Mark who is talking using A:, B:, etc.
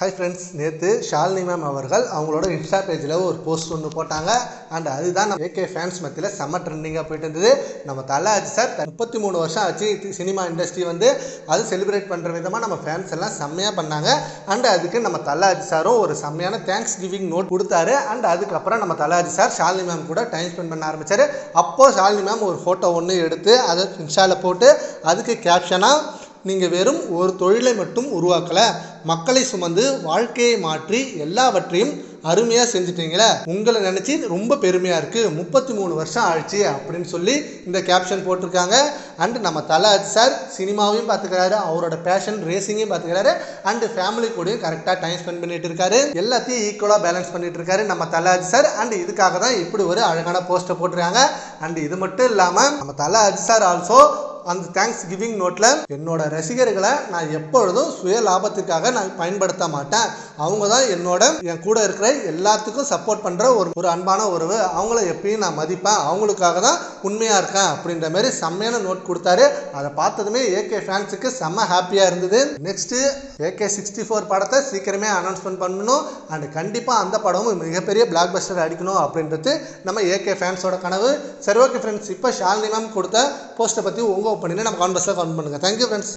A: Hi friends நேற்று Shalini ma'am அவர்கள் அவங்களோட இன்ஸ்டா பேஜில் ஒரு போஸ்ட் ஒன்று போட்டாங்க. அண்ட் அதுதான் நம்ம ஏகே ஃபேன்ஸ் மத்தியில் செம்ம ட்ரெண்டிங்காக போயிட்டு இருந்தது. நம்ம தலை சார் முப்பத்தி மூணு வருஷம் ஆச்சு. சினிமா இண்டஸ்ட்ரி வந்து அது செலிப்ரேட் பண்ணுற விதமாக நம்ம ஃபேன்ஸ் எல்லாம் செம்மையாக பண்ணாங்க. அண்ட் அதுக்கு நம்ம தலை சாரும் ஒரு செம்மையான தேங்க்ஸ் கிவிங் நோட் கொடுத்தாரு. அண்ட் அதுக்கப்புறம் நம்ம தலாஜி சார் ஷாலினி மேம் கூட டைம் ஸ்பெண்ட் பண்ண ஆரம்பித்தார் அப்போது ஷாலினி மேம் ஒரு ஃபோட்டோ ஒன்று எடுத்து அதை இன்ஸ்டாவில் போட்டு அதுக்கு கேப்ஷனாக நீங்கள் வெறும் ஒரு தொழிலை மட்டும் உருவாக்கலை. மக்களை சுமந்து வாழ்க்கையை மாற்றி எல்லாவற்றையும் அருமையாக செஞ்சிட்டீங்களே? உங்களை நினச்சி ரொம்ப பெருமையாக இருக்குது முப்பத்தி மூணு வருஷம் ஆயிடுச்சு அப்படின்னு சொல்லி இந்த கேப்ஷன் போட்டிருக்காங்க. அண்டு நம்ம தலை சார் சினிமாவையும் பார்த்துக்கிறாரு அவரோட பேஷன் ரேசிங்கையும் பார்த்துக்கிறாரு அண்டு ஃபேமிலி கூடயும் கரெக்டாக டைம் ஸ்பெண்ட் பண்ணிட்டு இருக்காரு. எல்லாத்தையும் ஈக்குவலாக பேலன்ஸ் பண்ணிட்டு இருக்காரு நம்ம தலை சார் அண்ட் இதுக்காக தான் இப்படி ஒரு அழகான போஸ்ட்டை போட்டிருக்காங்க. அண்ட் இது மட்டும் இல்லாமல் நம்ம தலை சார் ஆல்சோ அந்த தேங்க்ஸ் கிவிங் நோட்டில் என்னோட ரசிகர்களை நான் எப்பொழுதும் சுய லாபத்திற்காக நான் பயன்படுத்த மாட்டேன். அவங்க தான் என்னோட என் கூட இருக்கிற எல்லாத்துக்கும் சப்போர்ட் பண்ணுற ஒரு ஒரு அன்பான உறவு. அவங்கள எப்பயும் நான் மதிப்பேன். அவங்களுக்காக தான் உண்மையாக இருக்கேன் அப்படின்ற மாதிரி செம்மையான நோட் கொடுத்தாரு. அதை பார்த்ததுமே ஏகே ஃபேன்ஸுக்கு செம்ம ஹாப்பியாக இருந்தது. நெக்ஸ்ட்டு ஏகே சிக்ஸ்டி ஃபோர் படத்தை சீக்கிரமே அனௌன்ஸ்மெண்ட் பண்ணணும். அண்ட் கண்டிப்பாக அந்த படமும் மிகப்பெரிய பிளாக் பஸ்டர் அடிக்கணும் அப்படின்றது நம்ம ஏகே ஃபேன்ஸோட கனவு. சரி ஓகே ஃப்ரெண்ட்ஸ் இப்போ ஷாலினி மேம் கொடுத்த போஸ்ட்டை பற்றி உங்கள் பண்ணிங்கன்னா நம்ம கான்வர்ஸில் கமெண்ட் பண்ணுங்கள் தேங்க்யூ ஃப்ரெண்ட்ஸ்